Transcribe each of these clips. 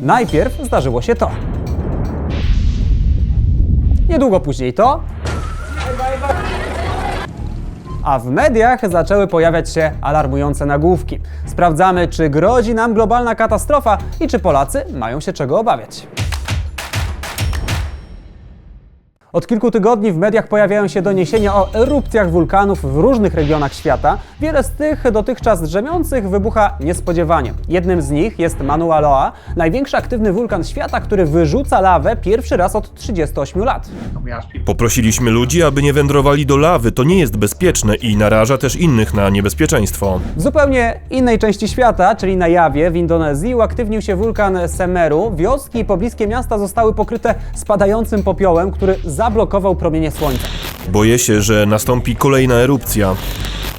Najpierw zdarzyło się to. Niedługo później to. A w mediach zaczęły pojawiać się alarmujące nagłówki. Sprawdzamy, czy grozi nam globalna katastrofa i czy Polacy mają się czego obawiać. Od kilku tygodni w mediach pojawiają się doniesienia o erupcjach wulkanów w różnych regionach świata. Wiele z tych dotychczas drzemiących wybucha niespodziewanie. Jednym z nich jest Mauna Loa, największy aktywny wulkan świata, który wyrzuca lawę pierwszy raz od 38 lat. Poprosiliśmy ludzi, aby nie wędrowali do lawy. To nie jest bezpieczne i naraża też innych na niebezpieczeństwo. W zupełnie innej części świata, czyli na Jawie w Indonezji, uaktywnił się wulkan Semeru. Wioski i pobliskie miasta zostały pokryte spadającym popiołem, który zablokował promienie słońca. Boję się, że nastąpi kolejna erupcja.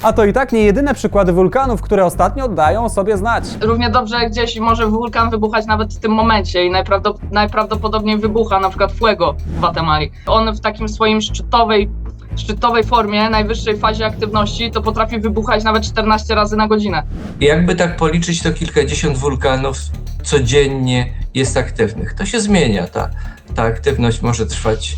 A to i tak nie jedyne przykłady wulkanów, które ostatnio dają o sobie znać. Równie dobrze gdzieś może wulkan wybuchać nawet w tym momencie i najprawdop- najprawdopodobniej wybucha na przykład Fuego w Gwatemali. On w takim swoim szczytowej, szczytowej formie, najwyższej fazie aktywności to potrafi wybuchać nawet 14 razy na godzinę. Jakby tak policzyć, to kilkadziesiąt wulkanów codziennie jest aktywnych. To się zmienia. Ta, ta aktywność może trwać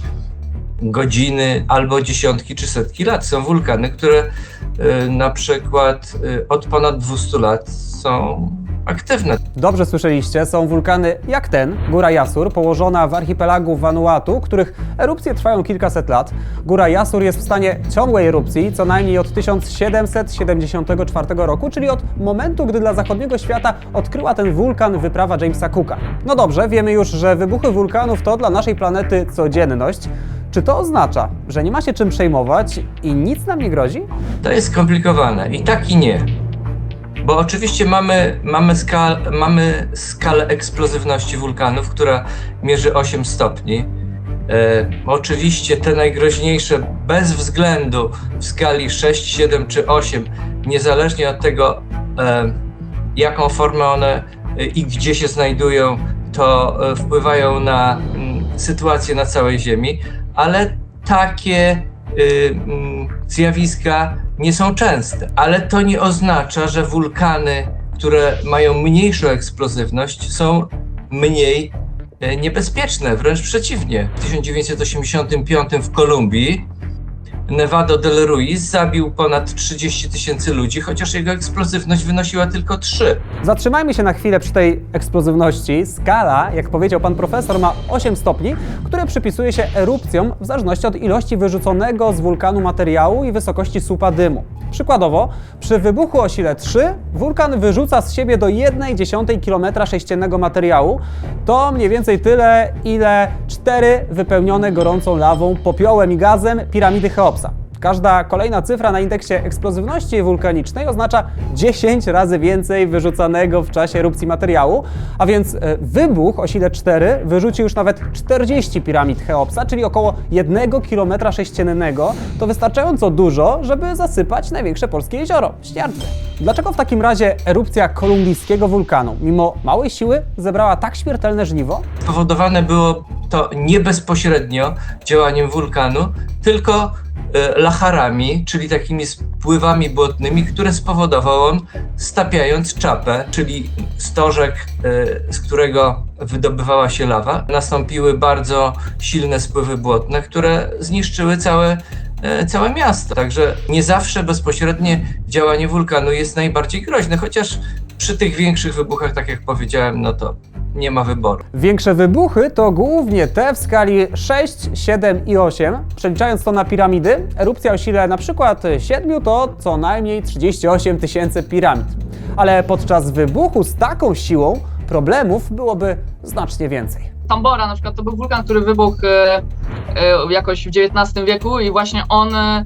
godziny albo dziesiątki czy setki lat. Są wulkany, które y, na przykład y, od ponad 200 lat są aktywne. Dobrze słyszeliście, są wulkany jak ten, Góra Jasur, położona w archipelagu Vanuatu, których erupcje trwają kilkaset lat. Góra Jasur jest w stanie ciągłej erupcji co najmniej od 1774 roku, czyli od momentu, gdy dla zachodniego świata odkryła ten wulkan wyprawa Jamesa Cooka. No dobrze, wiemy już, że wybuchy wulkanów to dla naszej planety codzienność. Czy to oznacza, że nie ma się czym przejmować i nic nam nie grozi? To jest skomplikowane i tak i nie. Bo oczywiście mamy, mamy, skal, mamy skalę eksplozywności wulkanów, która mierzy 8 stopni. E, oczywiście te najgroźniejsze bez względu w skali 6, 7 czy 8, niezależnie od tego, e, jaką formę one e, i gdzie się znajdują, to e, wpływają na sytuację na całej Ziemi, ale takie y, mm, zjawiska nie są częste. Ale to nie oznacza, że wulkany, które mają mniejszą eksplozywność, są mniej e, niebezpieczne. Wręcz przeciwnie. W 1985 w Kolumbii Nevado del Ruiz zabił ponad 30 tysięcy ludzi, chociaż jego eksplozywność wynosiła tylko 3. Zatrzymajmy się na chwilę przy tej eksplozywności. Skala, jak powiedział pan profesor, ma 8 stopni, które przypisuje się erupcjom w zależności od ilości wyrzuconego z wulkanu materiału i wysokości słupa dymu. Przykładowo, przy wybuchu o sile 3 wulkan wyrzuca z siebie do 1,1 km sześciennego materiału. To mniej więcej tyle, ile 4 wypełnione gorącą lawą, popiołem i gazem piramidy Cheopsa. Każda kolejna cyfra na indeksie eksplozywności wulkanicznej oznacza 10 razy więcej wyrzucanego w czasie erupcji materiału, a więc e, wybuch o sile 4 wyrzuci już nawet 40 piramid Cheopsa, czyli około 1 km sześciennego. To wystarczająco dużo, żeby zasypać największe polskie jezioro Śniardwy. Dlaczego w takim razie erupcja kolumbijskiego wulkanu, mimo małej siły, zebrała tak śmiertelne żniwo? Spowodowane było to nie bezpośrednio działaniem wulkanu, tylko lacharami, czyli takimi spływami błotnymi, które spowodował stapiając czapę, czyli stożek, e, z którego wydobywała się lawa. Nastąpiły bardzo silne spływy błotne, które zniszczyły całe, e, całe miasto. Także nie zawsze bezpośrednie działanie wulkanu jest najbardziej groźne, chociaż przy tych większych wybuchach, tak jak powiedziałem, no to nie ma wyboru. Większe wybuchy to głównie te w skali 6, 7 i 8. Przeliczając to na piramidy, erupcja o sile na przykład 7 to co najmniej 38 tysięcy piramid. Ale podczas wybuchu z taką siłą problemów byłoby znacznie więcej. Tambora na przykład to był wulkan, który wybuchł e, e, jakoś w XIX wieku i właśnie on e,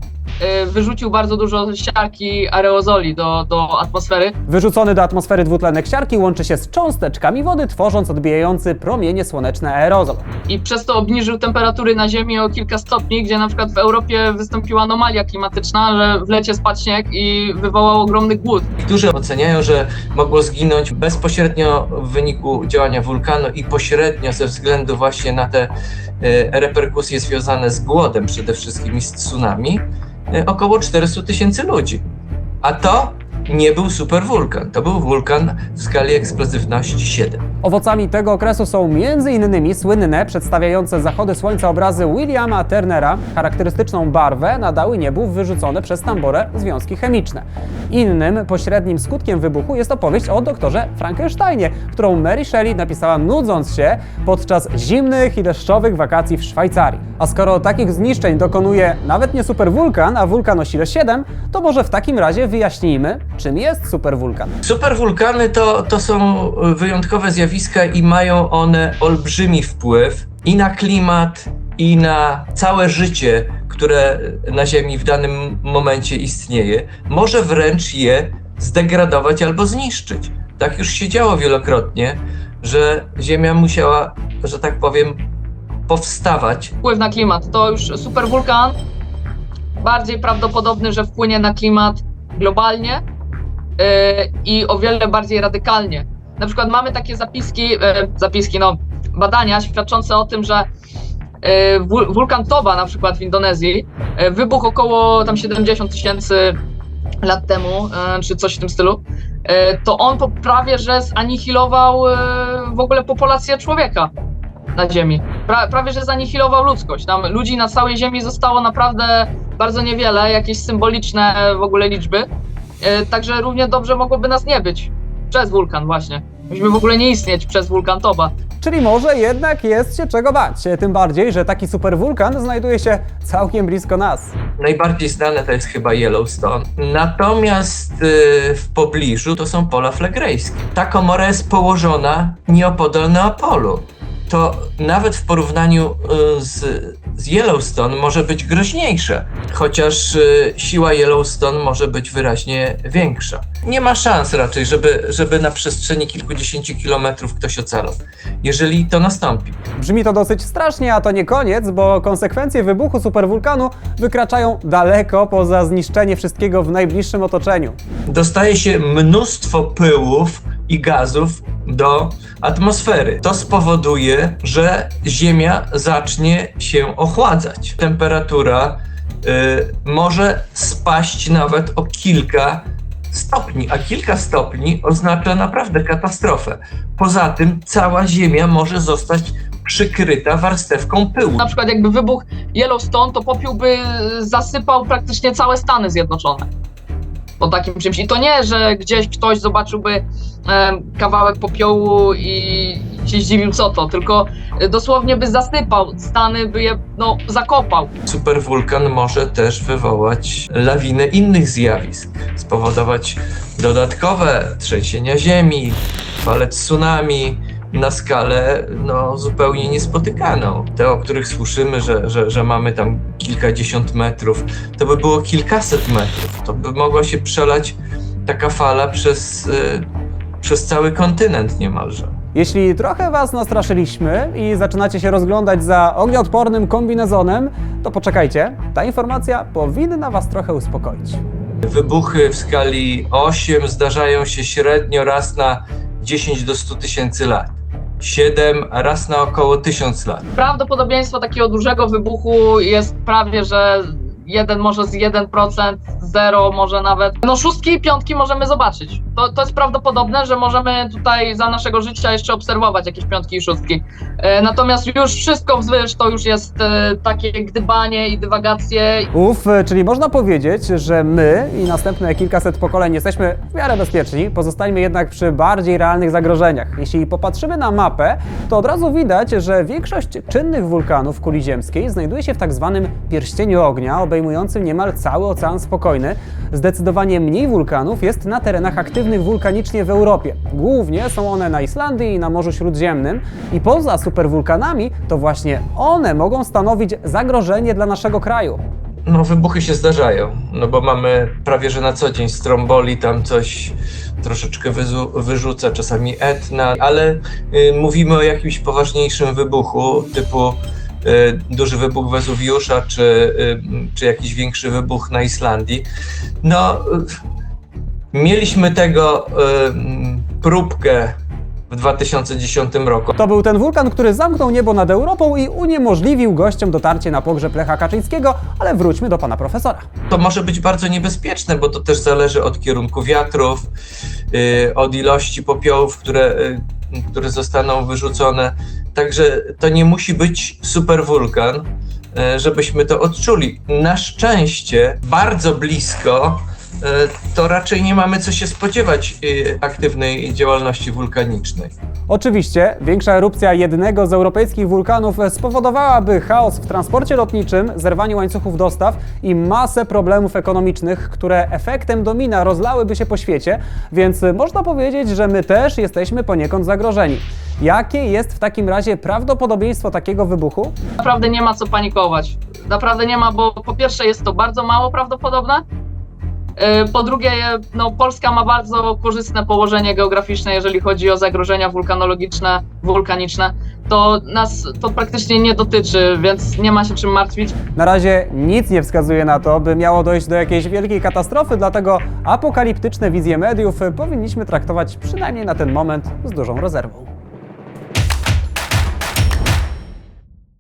wyrzucił bardzo dużo siarki aerozoli do, do atmosfery. Wyrzucony do atmosfery dwutlenek siarki łączy się z cząsteczkami wody, tworząc odbijający promienie słoneczne aerozol. i przez to obniżył temperatury na Ziemi o kilka stopni, gdzie na przykład w Europie wystąpiła anomalia klimatyczna, że w lecie spadł śnieg i wywołał ogromny głód. Niektórzy oceniają, że mogło zginąć bezpośrednio w wyniku działania wulkanu i pośrednio ze względu właśnie na te e, reperkusje związane z głodem przede wszystkim i z tsunami około 400 tysięcy ludzi. A to nie był superwulkan. To był wulkan w skali eksplozywności 7. Owocami tego okresu są m.in. słynne, przedstawiające zachody słońca obrazy Williama Turnera. Charakterystyczną barwę nadały niebu wyrzucone przez tamborę związki chemiczne. Innym pośrednim skutkiem wybuchu jest opowieść o doktorze Frankensteinie, którą Mary Shelley napisała nudząc się podczas zimnych i deszczowych wakacji w Szwajcarii. A skoro takich zniszczeń dokonuje nawet nie superwulkan, a wulkan o sile 7, to może w takim razie wyjaśnijmy, czym jest superwulkan. Superwulkany to, to są wyjątkowe zjawiska i mają one olbrzymi wpływ i na klimat, i na całe życie, które na Ziemi w danym momencie istnieje. Może wręcz je zdegradować albo zniszczyć. Tak już się działo wielokrotnie, że Ziemia musiała, że tak powiem, powstawać Wpływ na klimat. To już superwulkan. Bardziej prawdopodobny, że wpłynie na klimat globalnie yy, i o wiele bardziej radykalnie. Na przykład mamy takie zapiski, yy, zapiski, no, badania świadczące o tym, że wul- wulkan Toba na przykład w Indonezji yy, wybuchł około tam 70 tysięcy lat temu, czy coś w tym stylu. To on prawie że zanihilował w ogóle populację człowieka na Ziemi. Pra, prawie że zanihilował ludzkość. Tam ludzi na całej Ziemi zostało naprawdę bardzo niewiele, jakieś symboliczne w ogóle liczby. E, także równie dobrze mogłoby nas nie być. Przez wulkan właśnie. Myśmy w ogóle nie istnieć przez wulkan Toba. Czyli może jednak jest się czego bać, tym bardziej, że taki superwulkan znajduje się całkiem blisko nas. Najbardziej znane to jest chyba Yellowstone. Natomiast y, w pobliżu to są pola flegrejskie. Ta komora jest położona nieopodal Neapolu. To nawet w porównaniu y, z, z Yellowstone może być groźniejsze, chociaż y, siła Yellowstone może być wyraźnie większa. Nie ma szans raczej, żeby, żeby na przestrzeni kilkudziesięciu kilometrów ktoś ocalał, jeżeli to nastąpi. Brzmi to dosyć strasznie, a to nie koniec, bo konsekwencje wybuchu superwulkanu wykraczają daleko poza zniszczenie wszystkiego w najbliższym otoczeniu. dostaje się mnóstwo pyłów i gazów do atmosfery. To spowoduje, że Ziemia zacznie się ochładzać. Temperatura y, może spaść nawet o kilka stopni, a kilka stopni oznacza naprawdę katastrofę. Poza tym cała Ziemia może zostać przykryta warstewką pyłu. Na przykład jakby wybuch Yellowstone, to popiół by zasypał praktycznie całe Stany Zjednoczone. Takim czymś. I to nie, że gdzieś ktoś zobaczyłby kawałek popiołu i się zdziwił co to, tylko y, dosłownie by zasypał Stany, by je no, zakopał. Superwulkan może też wywołać lawinę innych zjawisk, spowodować dodatkowe trzęsienia ziemi, fale tsunami na skalę no, zupełnie niespotykaną. Te, o których słyszymy, że, że, że mamy tam kilkadziesiąt metrów, to by było kilkaset metrów. To by mogła się przelać taka fala przez, y, przez cały kontynent niemalże. Jeśli trochę Was nastraszyliśmy i zaczynacie się rozglądać za ognioodpornym kombinezonem, to poczekajcie, ta informacja powinna Was trochę uspokoić. Wybuchy w skali 8 zdarzają się średnio raz na 10 do 100 tysięcy lat. 7 raz na około 1000 lat. Prawdopodobieństwo takiego dużego wybuchu jest prawie, że jeden może z 1%, 0 może nawet. No szóstki i piątki możemy zobaczyć. To, to jest prawdopodobne, że możemy tutaj za naszego życia jeszcze obserwować jakieś piątki i szóstki. E, natomiast już wszystko wzwyż to już jest e, takie gdybanie i dywagacje. Uf, czyli można powiedzieć, że my i następne kilkaset pokoleń jesteśmy w miarę bezpieczni, pozostańmy jednak przy bardziej realnych zagrożeniach. Jeśli popatrzymy na mapę, to od razu widać, że większość czynnych wulkanów kuli ziemskiej znajduje się w tak zwanym pierścieniu ognia, obejmującym niemal cały Ocean Spokojny. Zdecydowanie mniej wulkanów jest na terenach aktywnych wulkanicznie w Europie. Głównie są one na Islandii i na Morzu Śródziemnym i poza superwulkanami to właśnie one mogą stanowić zagrożenie dla naszego kraju. No, wybuchy się zdarzają, no bo mamy prawie że na co dzień stromboli, tam coś troszeczkę wyzu- wyrzuca, czasami etna, ale y, mówimy o jakimś poważniejszym wybuchu, typu duży wybuch Wezuwiusza, czy, y, czy jakiś większy wybuch na Islandii. No, y, mieliśmy tego y, próbkę w w 2010 roku. To był ten wulkan, który zamknął niebo nad Europą i uniemożliwił gościom dotarcie na pogrzeb Lecha Kaczyńskiego, ale wróćmy do pana profesora. To może być bardzo niebezpieczne, bo to też zależy od kierunku wiatrów, od ilości popiołów, które, które zostaną wyrzucone. Także to nie musi być super wulkan, yy, żebyśmy to odczuli. Na szczęście bardzo blisko to raczej nie mamy co się spodziewać yy, aktywnej działalności wulkanicznej. Oczywiście większa erupcja jednego z europejskich wulkanów spowodowałaby chaos w transporcie lotniczym, zerwanie łańcuchów dostaw i masę problemów ekonomicznych, które efektem domina rozlałyby się po świecie, więc można powiedzieć, że my też jesteśmy poniekąd zagrożeni. Jakie jest w takim razie prawdopodobieństwo takiego wybuchu? Naprawdę nie ma co panikować. Naprawdę nie ma, bo po pierwsze jest to bardzo mało prawdopodobne. Yy, Po drugie, no, Polska ma bardzo korzystne położenie geograficzne, jeżeli chodzi o zagrożenia wulkanologiczne, wulkaniczne. To nas to praktycznie nie dotyczy, więc nie ma się czym martwić. Na razie nic nie wskazuje na to, by miało dojść do jakiejś wielkiej katastrofy, dlatego apokaliptyczne wizje mediów powinniśmy traktować przynajmniej na ten moment z dużą rezerwą.